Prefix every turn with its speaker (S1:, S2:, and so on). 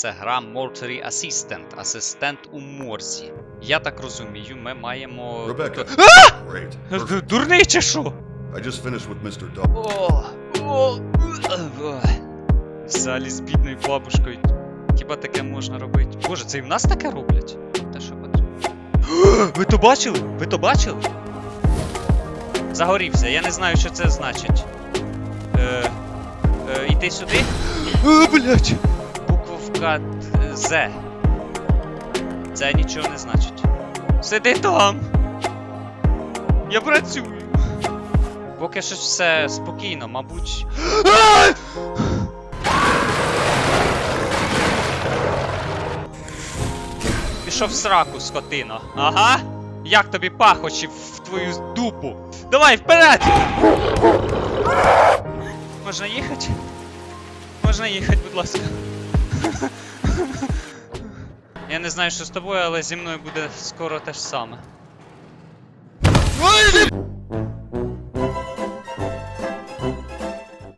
S1: Це гра Mortuary Assistant, асистент у морзі. Я так розумію, ми маємо.
S2: Rebecca.
S1: А!
S2: Great.
S1: Дурний чи що?
S2: I just finished with Mr. Dog.
S1: О, о, о. Взагалі з бідною бабушкою. Хіба таке можна робити? Боже, це і в нас таке роблять? Та що потрібно? Ви то бачили? Ви то бачили? Загорівся, я не знаю, що це значить. Е, е, іди сюди. Блять! Е, З. Це нічого не значить. Сиди там! Я працюю. Поки що все спокійно, мабуть. Пішов сраку, скотино. Ага. Як тобі пахочі в твою дупу? Давай вперед! Можна їхати? Можна їхати, будь ласка. Я не знаю, що з тобою, але зі мною буде скоро те ж саме. Ой,